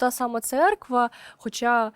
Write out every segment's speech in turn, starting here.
та сама церква, хоча е,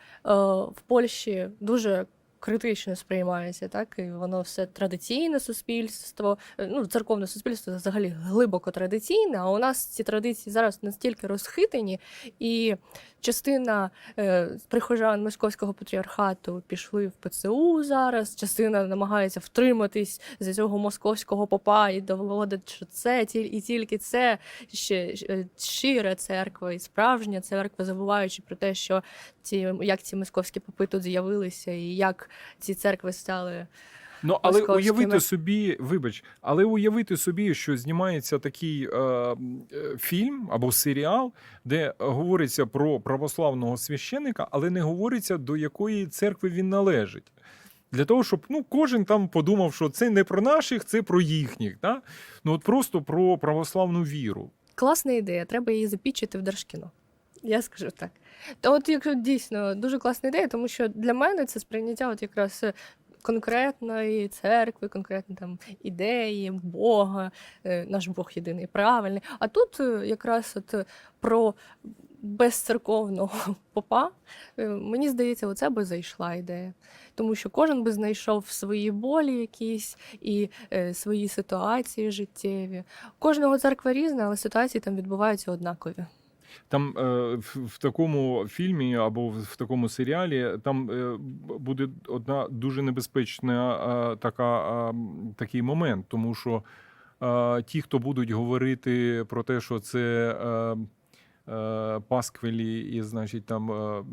в Польщі дуже критично сприймається, так і воно все традиційне суспільство, е, ну церковне суспільство взагалі глибоко традиційне. А у нас ці традиції зараз настільки розхитані, і частина е, прихожан московського патріархату пішли в ПЦУ зараз. Частина намагається втриматись за цього московського попа і доводить, що це і тільки це ще е, щира церква і справжня церква, забуваючи про те, що ці як ці московські попи тут з'явилися, і як ці церкви стали Ну, але московськими. уявити собі, вибач, але уявити собі, що знімається такий е, е, фільм або серіал, де говориться про православного священика, але не говориться, до якої церкви він належить. Для того, щоб ну, кожен там подумав, що це не про наших, це про їхніх. Да? Ну, от просто про православну віру. Класна ідея, треба її запічити в Держкіно. Я скажу так. То от якщо дійсно дуже класна ідея, тому що для мене це сприйняття от якраз конкретної церкви, конкретної там ідеї, Бога, е, наш Бог єдиний правильний. А тут е, якраз от про безцерковного попа, е, мені здається, оце би зайшла ідея. Тому що кожен би знайшов свої болі якісь і свої ситуації життєві. Кожного церква різна, але ситуації там відбуваються однакові. Там е, в, в такому фільмі або в, в такому серіалі там е, буде одна дуже небезпечна е, така, е, такий момент, тому що е, ті, хто будуть говорити про те, що це. Е, Пасквилі і, значить, там е,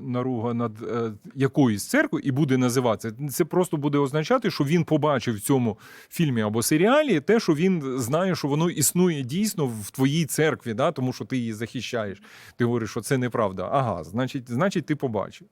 наруга над е, якоюсь церквою і буде називатися. Це просто буде означати, що він побачив в цьому фільмі або серіалі те, що він знає, що воно існує дійсно в твоїй церкві, да? тому що ти її захищаєш. Ти говориш, що це неправда. Ага, значить, значить, ти побачив.